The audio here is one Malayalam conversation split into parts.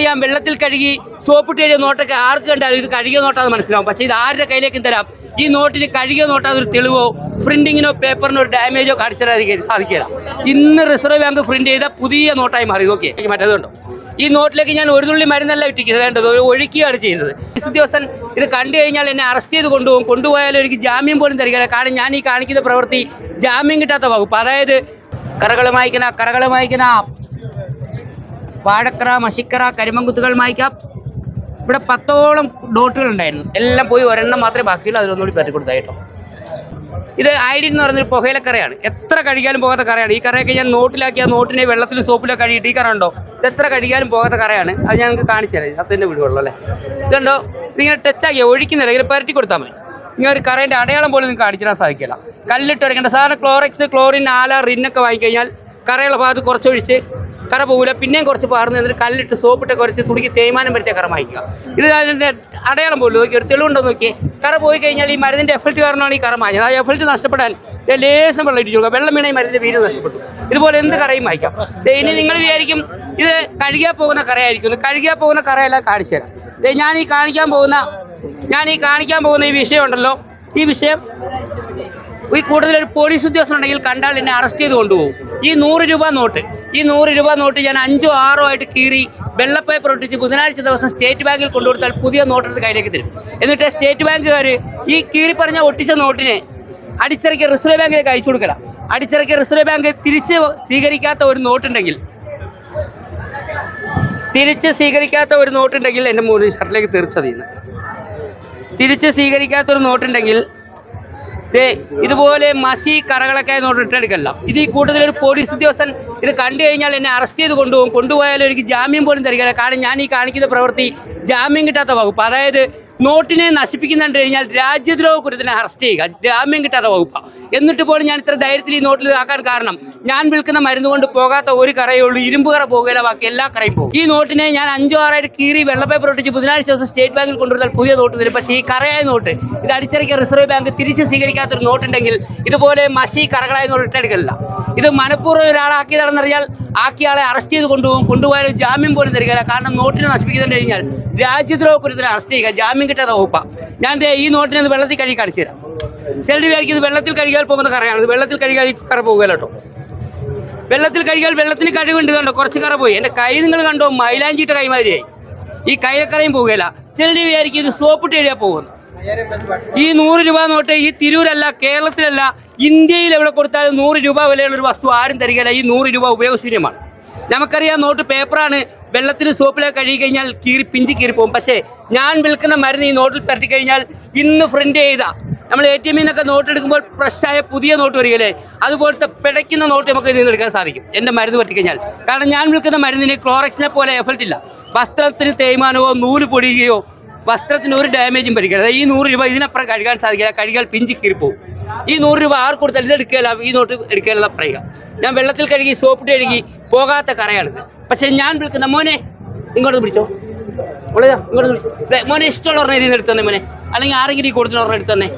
നമുക്കറിയാം വെള്ളത്തിൽ കഴുകി സോപ്പിട്ട് കഴിയ നോട്ടൊക്കെ ആർക്ക് കണ്ടാലും ഇത് കഴുകിയ നോട്ടാന്ന് മനസ്സിലാവും. പക്ഷേ ഇത് ആരുടെ കയ്യിലേക്കും തരാം? ഈ നോട്ടിന് കഴുകിയ നോട്ടാ ഒരു തെളിവോ പ്രിന്റിങ്ങിനോ പേപ്പറിനോ ഒരു ഡാമേജോ കാണിച്ചാൽ സാധിക്കില്ല ഇന്ന് റിസർവ് ബാങ്ക് പ്രിന്റ് ചെയ്ത പുതിയ നോട്ടായി മാറി. നോക്കിയേ മറ്റേതുണ്ടോ ഈ നോട്ടിലേക്ക് ഞാൻ ഒരു തുള്ളി മരുന്നല്ല ഇട്ടിക്കുന്നത് വേണ്ടത് ഒരു ഒഴുക്കിയാണ് ചെയ്യുന്നത്. ഉദ്യോഗസ്ഥൻ ഇത് കണ്ടു കഴിഞ്ഞാൽ എന്നെ അറസ്റ്റ് ചെയ്ത് കൊണ്ടുപോകും. കൊണ്ടുപോയാലും എനിക്ക് ജാമ്യം പോലും തരികയില്ല. കാരണം ഞാൻ ഈ കാണിക്കുന്ന പ്രവൃത്തി ജാമ്യം കിട്ടാത്ത വകുപ്പ്. അതായത് കറകളും വായിക്കണ കറകളും മായ്ക്കണ. വാഴക്കറ മഷിക്കറ കരിമങ്കുത്തുകൾ മായ്ക്കാം. ഇവിടെ പത്തോളം ഡോട്ടുകൾ ഉണ്ടായിരുന്നു. എല്ലാം പോയി ഒരെണ്ണം മാത്രമേ ബാക്കിയുള്ളൂ. അതിലൊന്നുകൂടി പറ്റി കൊടുത്താൽ കേട്ടോ. ഇത് ഐഡി എന്ന് പറയുന്നൊരു പുകയിലക്കറയാണ്. എത്ര കഴുകിയാലും പോകാത്ത കറയാണ്. ഈ കറയൊക്കെ ഞാൻ നോട്ടിലാക്കി ആ നോട്ടിനെ വെള്ളത്തിലും സോപ്പിലോ കഴുകിയിട്ട് ഈ കറ ഉണ്ടോ? ഇത് എത്ര കഴുകിയാലും പോകാത്ത കറയാണ്. അത് ഞാൻ നിങ്ങൾക്ക് കാണിച്ചു തരാം. അതിന്റെ വീടുള്ളൂ അല്ലേ? ഇതുണ്ടോ ഇതിങ്ങനെ ടച്ചാക്കി ഒഴിക്കുന്നില്ല ഇങ്ങനെ പരട്ടി കൊടുത്താൽ മതി. ഇങ്ങനെ ഒരു കറേന്റെ അടയാളം പോലും നിങ്ങൾക്ക് കാണിച്ചു തരാൻ സാധിക്കില്ല. കല്ലിട്ട് വരയ്ക്കേണ്ട സാധാരണ ക്ലോറക്സ് ക്ലോറിൻ ആല റിന്നൊക്കെ വാങ്ങിക്കഴിഞ്ഞാൽ കറയുള്ള ഭാഗത്ത് കുറച്ചൊഴിച്ച് കറ പോകില്ല പിന്നെയും കുറച്ച് പാർന്ന് എന്നിട്ട് കല്ലിട്ട് സോപ്പിട്ട് കുറച്ച് തുണിക്ക് തേയ്മാനം വരുത്തിയ കറ മായ്ക്കുക. ഇത് അതിന്റെ അടയാളം പോലും നോക്കി ഒരു തെളിവുണ്ടോ നോക്കി? കറ പോയി കഴിഞ്ഞാൽ ഈ മരുന്നിന്റെ എഫക്റ്റ് കാരണമാണ് ഈ കറ മാഞ്ഞത്. ആ എഫക്റ്റ് നഷ്ടപ്പെടാൻ ലേശം വെള്ളം ഇടിച്ചു കൊടുക്കുക. വെള്ളം വീണ ഈ മരുന്നിന്റെ വീട് നഷ്ടപ്പെട്ടു. ഇതുപോലെ എന്ത് കറയും വായിക്കാം ഇനി നിങ്ങൾ വിചാരിക്കും ഇത് കഴുകിയാൽ പോകുന്ന കറയായിരിക്കും. കഴുകിയാൽ പോകുന്ന കറയെല്ലാം കാണിച്ചു തരാം. ഞാൻ ഈ കാണിക്കാൻ പോകുന്ന ഞാൻ ഈ കാണിക്കാൻ പോകുന്ന ഈ വിഷയം ഉണ്ടല്ലോ. ഈ വിഷയം ഈ കൂടുതൽ ഒരു പോലീസ് ഉദ്യോഗസ്ഥനുണ്ടെങ്കിൽ കണ്ടാൽ എന്നെ അറസ്റ്റ് ചെയ്ത് കൊണ്ടുപോകും. ഈ നൂറ് രൂപ നോട്ട്. ഈ നൂറ് രൂപ നോട്ട് ഞാൻ അഞ്ചോ ആറോ ആയിട്ട് കീറി വെള്ളപ്പേപ്പർ ഒട്ടിച്ച് ബുധനാഴ്ച ദിവസം സ്റ്റേറ്റ് ബാങ്കിൽ കൊണ്ടുകൊടുത്താൽ പുതിയ നോട്ട് എടുത്ത് കയ്യിലേക്ക് തരും. എന്നിട്ട് സ്റ്റേറ്റ് ബാങ്കുകാർ ഈ കീറി പറഞ്ഞ ഒട്ടിച്ച നോട്ടിനെ അടിച്ചിറക്കി റിസർവ് ബാങ്കിലേക്ക് അയച്ചു കൊടുക്കല. അടിച്ചിറക്കി റിസർവ് ബാങ്ക് തിരിച്ച് സ്വീകരിക്കാത്ത ഒരു നോട്ടുണ്ടെങ്കിൽ തിരിച്ച് സ്വീകരിക്കാത്ത ഒരു നോട്ടുണ്ടെങ്കിൽ എന്റെ മൂന്ന് ഷർട്ടിലേക്ക് തീർച്ചതീന്ന്. തിരിച്ച് സ്വീകരിക്കാത്ത ഒരു നോട്ടുണ്ടെങ്കിൽ ഇതുപോലെ മസി കറകളൊക്കെ നോട്ട് ഇട്ടെടുക്കല്ല ഇത് ഈ കൂട്ടത്തിൽ ഒരു പോലീസ് ഉദ്യോഗസ്ഥൻ ഇത് കണ്ടു കഴിഞ്ഞാൽ എന്നെ അറസ്റ്റ് ചെയ്ത് കൊണ്ടുപോകും. കൊണ്ടുപോയാലും എനിക്ക് ജാമ്യം പോലും തരികയില്ല. കാരണം ഞാൻ ഈ കാണിക്കുന്ന പ്രവൃത്തി ജാമ്യം കിട്ടാത്ത വകുപ്പ്. അതായത് നോട്ടിനെ നശിപ്പിക്കുന്നുണ്ട് കഴിഞ്ഞാൽ രാജ്യദ്രോഹ കുറ്റത്തിനെ അറസ്റ്റ് ചെയ്യുക. ജാമ്യം കിട്ടാത്ത വകുപ്പാണ് എന്നിട്ട് പോലും ഞാൻ ഇത്ര ധൈര്യത്തിൽ ഈ നോട്ടിൽ ആക്കാൻ കാരണം ഞാൻ വിൽക്കുന്ന മരുന്ന് കൊണ്ട് പോകാത്ത ഒരു കറയേ ഉള്ളൂ. ഇരുമ്പ് കറ പോകുകയില്ല ബാക്കി എല്ലാ കറയും പോകും. ഈ നോട്ടിനെ ഞാൻ അഞ്ചോ ആറായിട്ട് കീറി വെള്ളപ്പേപ്പർ ഒട്ടിച്ച് ബുധനാഴ്ച ദിവസം സ്റ്റേറ്റ് ബാങ്കിൽ കൊണ്ടുവന്നാൽ പുതിയ നോട്ട് തരും. പക്ഷേ ഈ കറയായ നോട്ട് ഇത് അടിച്ചിറക്കിയ റിസർവ് ബാങ്ക് തിരിച്ച് സ്വീകരിക്കാത്തൊരു നോട്ടുണ്ടെങ്കിൽ ഇതുപോലെ മഷി കറകളായ നോട്ട് ഇട്ടെടുക്കില്ല ഇത് മനഃപൂർവം ഒരാളാക്കിയതാണെന്നറിയാൽ ആക്കിയ ആളെ അറസ്റ്റ് ചെയ്ത് കൊണ്ടുപോകും കൊണ്ടുപോയാലും ജാമ്യം പോലും തരികയില്ല. കാരണം നോട്ടിനെ നശിപ്പിക്കുന്നുണ്ട് കഴിഞ്ഞാൽ രാജ്യദ്രോഹ കുറ്റത്തിന് അറസ്റ്റ് ചെയ്യുക ജാമ്യം കിട്ടാത്ത വകുപ്പാണ് ഞാൻ ഈ നോട്ടിനെ വെള്ളത്തിൽ കഴുകി കാണിച്ചു തരാം. ചിലർ വിചാരിക്കും ഇത് വെള്ളത്തിൽ കഴുകിയാൽ പോകുന്ന കറയാണ് ഇത് വെള്ളത്തിൽ കഴുകിയാൽ ഈ കറ പോകുക കേട്ടോ. വെള്ളത്തിൽ കഴുകിയാൽ വെള്ളത്തിന് കഴിവുണ്ട് കണ്ടോ? കുറച്ച് കറ പോയി. എന്റെ കൈ നിങ്ങൾ കണ്ടോ? മൈലാഞ്ചിട്ട കൈമാതിരിയായി. ഈ കൈലക്കറയും പോകുകയില്ല ചിലർ വിചാരിക്കും ഇത് സോപ്പിട്ട് എഴുതിയാൽ പോകുന്നു. ഈ നൂറ് രൂപ നോട്ട് ഈ തിരൂരല്ല കേരളത്തിലല്ല ഇന്ത്യയിൽ എവിടെ കൊടുത്താലും നൂറ് രൂപ വിലയുള്ള ഒരു വസ്തു ആരും തരികയില്ല. ഈ നൂറ് രൂപ ഉപയോഗശൂന്യമാണ്. നമുക്കറിയാം നോട്ട് പേപ്പറാണ്. വെള്ളത്തിൽ സോപ്പിലെ കഴുകി കഴിഞ്ഞാൽ കീറി പിഞ്ചി കീറി പോകും. പക്ഷേ ഞാൻ വിൽക്കുന്ന മരുന്ന് ഈ നോട്ടിൽ പരത്തി കഴിഞ്ഞാൽ ഇന്ന് പ്രിന്റ് ചെയ്ത. നമ്മൾ എ ടി എമ്മിൽ നിന്നൊക്കെ നോട്ട് എടുക്കുമ്പോൾ ഫ്രഷായ പുതിയ നോട്ട് വരികയല്ലേ? അതുപോലത്തെ പിടയ്ക്കുന്ന നോട്ട് നമുക്ക് ഇതിൽ നിന്ന് എടുക്കാൻ സാധിക്കും. എന്റെ മരുന്ന് പറ്റി കഴിഞ്ഞാൽ. കാരണം ഞാൻ വിൽക്കുന്ന മരുന്നിന് ക്ലോറക്സിനെ പോലെ എഫക്റ്റ് ഇല്ല. വസ്ത്രത്തിന് തേയ്മാനമോ നൂൽ പൊടിയുകയോ വസ്ത്രത്തിന് ഒരു ഡാമേജും പരിക്കരുത് ഈ നൂറ് രൂപ ഇതിനപ്പുറം കഴുകാൻ സാധിക്കില്ല. കഴുകാൽ പിഞ്ചി കീറിപ്പോവും. ഈ നൂറ് രൂപ ആർ കൊടുത്താൽ ഇത് എടുക്കുകയില്ല. ഈ നോട്ട് എടുക്കുകയില്ല പറയുക. ഞാൻ വെള്ളത്തിൽ കഴുകി സോപ്പിട്ട് കഴുകി പോകാത്ത കറയാണിത്. പക്ഷേ ഞാൻ വിളിക്കുന്ന മോനെ ഇങ്ങോട്ട് പിടിച്ചോ. ഇങ്ങോട്ട് പിടിച്ചോ. മോനെ ഇഷ്ടമുള്ള ഒരെണ്ണം ഇതിൽ എടുത്തന്നെ മോനെ. അല്ലെങ്കിൽ ആരെങ്കിലും ഈ കൊടുത്തിന് ഒരെണ്ണം എടുത്തന്നെ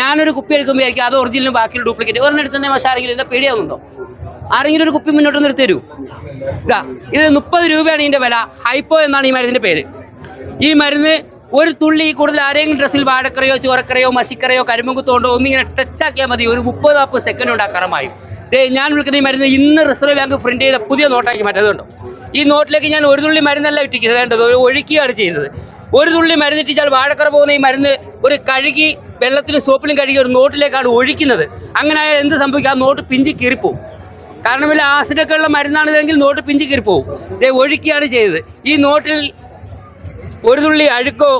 ഞാനൊരു കുപ്പി എടുക്കുമ്പോഴായിരിക്കും അത് ഒറിജിനലും ബാക്കിയുള്ള ഡ്യൂപ്ലിക്കേറ്റ് ഒരെണ്ണം എടുത്തന്നെ പക്ഷേ ആരെങ്കിലും എന്താ പേടിയാവുന്നുണ്ടോ? ആരെങ്കിലും ഒരു കുപ്പി മുന്നോട്ട് നിർത്തി തരൂ. ഇതാ ഇത് മുപ്പത് രൂപയാണ് ഇതിന്റെ വില. ഹൈപ്പോ എന്നാണ് ഈ മരുന്നിന്റെ പേര്. ഈ മരുന്ന് ഒരു തുള്ളി കൂടുതൽ ആരെങ്കിലും ഡ്രസ്സിൽ വാഴക്കറയോ ചോരക്കറയോ മഷിക്കറയോ കരിമ്പുത്തോണ്ടോ ഒന്നിങ്ങനെ ടച്ചാക്കിയാൽ മതി. ഒരു മുപ്പത് നാൽപ്പത് സെക്കൻഡ് കൊണ്ട് ദേ ഞാൻ വിളിക്കുന്ന ഈ മരുന്ന് ഇന്ന് റിസർവ് ബാങ്ക് പ്രിന്റ് ചെയ്ത പുതിയ നോട്ടാക്കി മാറ്റതുണ്ടോ ഈ നോട്ടിലേക്ക് ഞാൻ ഒരു തുള്ളി മരുന്നല്ല ഇട്ടിക്കുന്നത് വേണ്ടത് ഒരു ഒഴുക്കിയാണ് ചെയ്യുന്നത്. ഒരു തുള്ളി മരുന്ന് ഇട്ടിച്ചാൽ വാഴക്കറ പോകുന്ന ഈ മരുന്ന് ഒരു കഴുകി വെള്ളത്തിലും സോപ്പിലും കഴുകി ഒരു നോട്ടിലേക്കാണ് ഒഴിക്കുന്നത്. അങ്ങനെ ആയാൽ എന്ത് സംഭവിക്കും? ആ നോട്ട് പിഞ്ചി കീറിപ്പോവും. കാരണം വല്ല ആസിഡൊക്കെ ഉള്ള മരുന്നാണിതെങ്കിൽ നോട്ട് പിഞ്ചി കീറിപ്പോവും. ഒഴുക്കിയാണ് ചെയ്തത്. ഈ നോട്ടിൽ ഒരു തുള്ളി അഴുക്കോ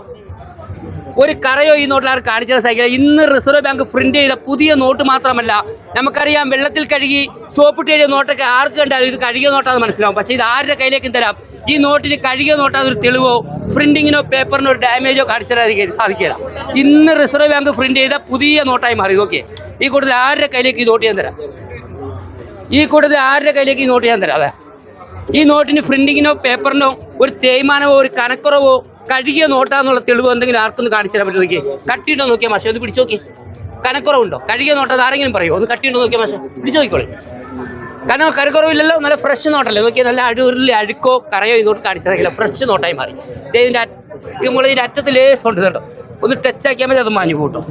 ഒരു കറയോ ഈ നോട്ടിൽ ആരും കാണിച്ചാൽ സഹിക്കില്ല ഇന്ന് റിസർവ് ബാങ്ക് പ്രിന്റ് ചെയ്ത പുതിയ നോട്ട് മാത്രമല്ല നമുക്കറിയാം വെള്ളത്തിൽ കഴുകി സോപ്പിട്ട് എഴുതിയ നോട്ടൊക്കെ ആർക്ക് കണ്ടാലും ഇത് കഴുകിയ നോട്ടാന്ന് മനസ്സിലാവും. പക്ഷേ ഇത് ആരുടെ കയ്യിലേക്കും തരാം? ഈ നോട്ടിന് കഴുകിയ നോട്ടാ ഒരു തെളിവോ പ്രിന്റിങ്ങിനോ പേപ്പറിനോ ഒരു ഡാമേജോ കാണിച്ചാൽ സാധിക്കില്ല. ഇന്ന് റിസർവ് ബാങ്ക് പ്രിന്റ് ചെയ്ത പുതിയ നോട്ടായി മാറി. ഓക്കെ ഈ കൂടുതൽ ആരുടെ കയ്യിലേക്ക് ഈ നോട്ട് ഞാൻ തരാം? ഈ കൂട്ടത്തിൽ ആരുടെ കയ്യിലേക്ക് ഈ നോട്ട് ഞാൻ തരാം? അതെ. ഈ നോട്ടിന് പ്രിന്റിങ്ങിനോ പേപ്പറിനോ ഒരു തേയ്മാനമോ ഒരു കനക്കുറവോ കഴുകിയ നോട്ടാന്നുള്ള തെളിവ് എന്തെങ്കിലും ആർക്കൊന്ന് കാണിച്ചു തരാൻ പറ്റും നോക്കിയേ. കട്ടിയുണ്ടോ നോക്കിയാൽ മാഷെ ഒന്ന് പിടിച്ചു നോക്കി കനക്കുറവുണ്ടോ? കഴുകിയ നോട്ടം അത് ആരെങ്കിലും പറയുമോ ഒന്ന് കട്ടിയുണ്ടോ നോക്കിയാൽ മാഷെ പിടിച്ചു നോക്കിക്കോളെ. കാരണം കരക്കുറവില്ലല്ലോ നല്ല ഫ്രഷ് നോട്ടല്ലേ. നോക്കിയാൽ നല്ല അടൂരിൽ അഴുക്കോ കറയോ ഇങ്ങോട്ട് കാണിച്ചതെങ്കിലും ഫ്രഷ് നോട്ടായി മാറി. ഇതിന്റെ നമ്മൾ ഇതിന്റെ അറ്റത്ത് ലേസ് കേട്ടോ. ഒന്ന് ടച്ച് ആക്കിയാൽ മതി അത് മാഞ്ഞു കൂട്ടും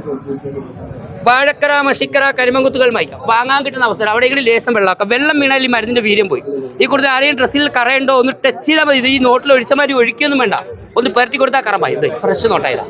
വാഴക്കര മഷിക്കര കരിമങ്കുത്തുകൾ മയക്കാം. വാങ്ങാൻ കിട്ടുന്ന അവസരം. അവിടെയെങ്കിലും ലേസം വെള്ളമാക്കാം. വെള്ളം വീണാൽ ഈ മരുന്നിന്റെ വീര്യം പോയി. ഈ കൂടുതൽ ആരെയും ഡ്രസ്സിൽ കറയുണ്ടോ ഒന്ന് ടച്ച് ചെയ്താൽ മതി. ഇത് ഈ നോട്ടിൽ ഒഴിച്ച മാതിരി ഒഴിക്കൊന്നും വേണ്ട. ഒന്ന് പെരട്ടി കൊടുത്താൽ കറമായി. ഇത് ഫ്രഷ് നോട്ടായതാ.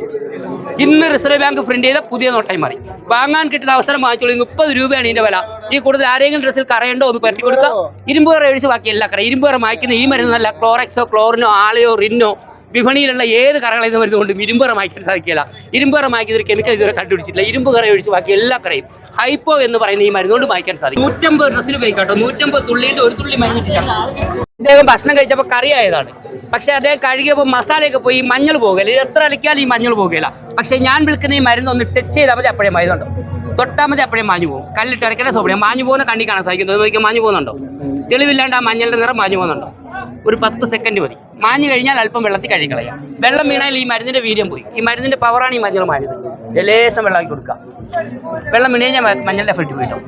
ഇന്ന് റിസർവ് ബാങ്ക് പ്രിന്റ് ചെയ്ത പുതിയ നോട്ടായി മാറി. വാങ്ങാൻ കിട്ടുന്ന അവസരം വാങ്ങിച്ചോളൂ. മുപ്പത് രൂപയാണ് ഇതിന്റെ വില. ഈ കൂടുതൽ ആരെങ്കിലും ഡ്രസ്സിൽ കറയുണ്ടോ ഒന്ന് പെരട്ടി കൊടുക്കുക. ഇരുമ്പ് കറ ഒഴിച്ച് ബാക്കി എല്ലാ കറ ഇരുമ്പ് കറ മായ്ക്കുന്ന ഈ മരുന്നല്ല നല്ല ക്ലോറക്സോ ക്ലോറിനോ ആളയോ റിന്നോ വിപണിയിലുള്ള ഏത് കറകളിൽ നിന്ന് ഇരുമ്പ് കറ മായ്ക്കാൻ സാധിക്കില്ല ഇരുമ്പ് കറ മായ്ക്കുന്ന ഒരു കെമിക്കൽ ഇതുവരെ കണ്ടുപിടിച്ചിട്ടില്ല. ഇരുമ്പ് കറ ഒഴിച്ച് ബാക്കി എല്ലാ കറയും. ഹൈപ്പോ എന്ന് പറയുന്ന ഈ മരുന്നുകൊണ്ട് മായ്ക്കാൻ സാധിക്കും. നൂറ്റമ്പത് ഡ്രസ്സിൽ കേട്ടോ നൂറ്റമ്പത് തുള്ളിയിട്ട് ഒരു തുള്ളി മരുന്ന് അദ്ദേഹം ഭക്ഷണം കഴിച്ചപ്പോൾ കറിയായതാണ് പക്ഷേ അദ്ദേഹം കഴുകിയപ്പോൾ മസാലയൊക്കെ പോയി മഞ്ഞൾ പോകില്ല എത്ര അലക്കിയാലും ഈ മഞ്ഞൾ പോകില്ല പക്ഷേ ഞാൻ വിൽക്കുന്ന ഈ മരുന്ന് ഒന്ന് ടച്ച് ചെയ്താൽ മതി അപ്പോഴേ മരുന്നുണ്ടോ തൊട്ടാൽ മതി അപ്പോഴേ മാഞ്ഞു പോകും. കല്ലിട്ട് ഇറക്കേണ്ട സൗകര്യം. മാഞ്ഞു പോകുന്ന കണ്ണി കാണാൻ സാധിക്കുന്നത് നോക്കിയാൽ മാഞ്ഞു പോകുന്നുണ്ടോ? തെളിവില്ലാണ്ട് ആ മഞ്ഞളുടെ നിറം മാഞ്ഞു പോകുന്നുണ്ടോ? ഒരു പത്ത് സെക്കൻഡ് മതി. മാഞ്ഞു കഴിഞ്ഞാൽ അല്പം വെള്ളത്തിൽ കഴുകിക്കളയാം. വെള്ളം വീണാൽ ഈ മരുന്നിന്റെ വീര്യം പോയി. ഈ മരുന്നിന്റെ പവറാണ് ഈ മഞ്ഞൾ മാഞ്ഞത്. ലേശം വെള്ളമാക്കി കൊടുക്കുക. വെള്ളം വീണ് കഴിഞ്ഞാൽ മഞ്ഞളുടെ എഫക്റ്റ് പോയിട്ടോ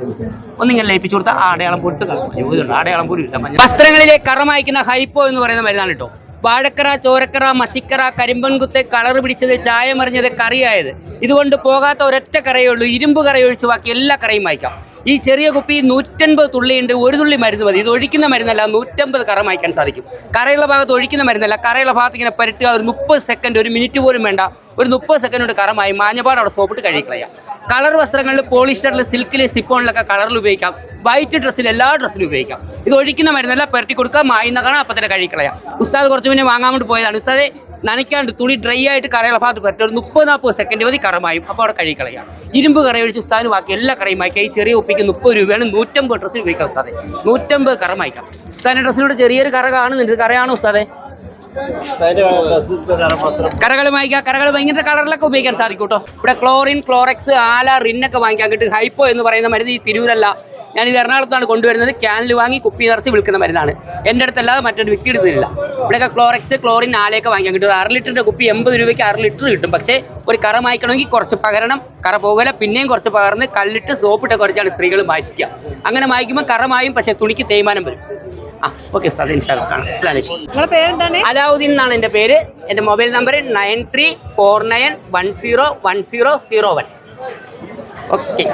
ഒന്നിങ്ങനെ ലയിപ്പിച്ചു കൊടുത്താൽ ആ അടയാളം പൊട്ട് കളഞ്ഞു അടയാളം പോലും ഇല്ല. മഞ്ഞൾ വസ്ത്രങ്ങളിലെ കറമായിക്കുന്ന ഹൈപ്പോ എന്ന് പറയുന്ന മരുന്നാണ് കേട്ടോ. വാഴക്കറ ചോരക്കറ മസിക്കറ കരിമ്പൻകുത്തെ കളർ പിടിച്ചത് ചായ മറിഞ്ഞത് കറിയായത്. ഇതുകൊണ്ട് പോകാത്ത ഒരൊറ്റ കറയേ ഉള്ളൂ. ഇരുമ്പ് കറയൊഴിച്ച് ബാക്കി എല്ലാ കറയും വായിക്കാം ഈ ചെറിയ കുപ്പി നൂറ്റൻപത് തുള്ളിയുണ്ട് ഒരു തുള്ളി മരുന്ന് മതി. ഇത് ഒഴിക്കുന്ന മരുന്നല്ല നൂറ്റമ്പത് കറ മായ്ക്കാൻ സാധിക്കും. കറയുള്ള ഭാഗത്ത് ഒഴിക്കുന്ന മരുന്നല്ല കറയുള്ള ഭാഗത്ത് ഇങ്ങനെ പരട്ടുക. ഒരു മുപ്പത് സെക്കൻഡ് ഒരു മിനിറ്റ് പോലും വേണ്ട. ഒരു മുപ്പത് സെക്കൻഡ് കൊണ്ട് കറമായി മാഞ്ഞപാട് അവിടെ സോപ്പിട്ട് കഴുകിക്കളയാം കളർ വസ്ത്രങ്ങളിൽ പോളിസ്റ്ററിൽ സിൽക്കിൽ സിപ്പോണിലൊക്കെ കളറിൽ ഉപയോഗിക്കാം. വൈറ്റ് ഡ്രസ്സിൽ എല്ലാ ഡ്രസ്സിലും ഉപയോഗിക്കാം. ഇത് ഒഴിക്കുന്ന മരുന്നല്ല പരട്ടി കൊടുക്കുക മായുന്ന കാണാം അപ്പം തന്നെ കഴുകിക്കളയാം ഉസ്താദ് കുറച്ച് മുന്നേ വാങ്ങാൻ വേണ്ടി പോയതാണ്. ഉസ്താദെ നനയ്ക്കാണ്ട് തുണി ഡ്രൈ ആയിട്ട് കറയുള്ള ഭാഗത്ത് പറ്റും ഒരു മുപ്പത് നാൽപ്പത് സെക്കൻഡ് മതി കറമായും. അപ്പോൾ അവിടെ കഴുകി കളയാം ഇരുമ്പ് കറയൊഴിച്ച് ഉസ്താദിന് ബാക്കി എല്ലാ കറയും മായ്ക്കാം ഈ ചെറിയ ഉപ്പിക്ക് മുപ്പത് രൂപയാണ് നൂറ്റമ്പത് ഡ്രസ്സിന് ഉപയോഗിക്കാം ഉസ്താദെ. നൂറ്റമ്പത് കറ മായ്ക്കാം ഉസ്താദിന്റെ ഡ്രസ്സിനോട് ചെറിയൊരു കറ കാണുന്നുണ്ട്. കറയാണോ ഉസ്താദെ? കറകൾ വാങ്ങിക്കാം കറകൾ ഇങ്ങനത്തെ കളറിലൊക്കെ ഉപയോഗിക്കാൻ സാധിക്കും കേട്ടോ ഇവിടെ ക്ലോറിൻ ക്ലോറക്സ് ആല റിന്നൊക്കെ വാങ്ങിക്കാൻ കിട്ടും. ഹൈപ്പോ എന്ന് പറയുന്ന മരുന്ന് ഈ തിരൂരല്ല. ഞാൻ ഇത് എറണാകുളത്താണ് കൊണ്ടുവരുന്നത്. ക്യാനിൽ വാങ്ങി കുപ്പി നിറച്ച് വിൽക്കുന്ന മരുന്നാണ്. എന്റെ അടുത്തല്ലാതെ മറ്റൊരു വ്യക്തി എടുത്തിട്ടില്ല ഇവിടെയൊക്കെ ക്ലോറക്സ് ക്ലോറിൻ ആലയൊക്കെ വാങ്ങിക്കാൻ കിട്ടും. അര ലിറ്ററിന്റെ കുപ്പി എൺപത് രൂപയ്ക്ക് അര ലിറ്റർ കിട്ടും. പക്ഷേ ഒരു കറ മായ്ക്കണമെങ്കിൽ കുറച്ച് പകരണം. കറ പോകല പിന്നെയും കുറച്ച് പകർന്ന് കല്ലിട്ട് സോപ്പിട്ട് കുറച്ചാണ് സ്ത്രീകൾ മാറ്റിക്കുക അങ്ങനെ മായ്ക്കുമ്പോൾ കറ മായും പക്ഷേ തുണിക്ക് തേയ്മാനം വരും. ആ ഓക്കെ സാർ ഇൻഷാല്ല കാണാം അലാവുദ്ദീൻ എന്നാണ് എന്റെ പേര്. എന്റെ mobile number nine three four nine one zero one zero zero one. Okay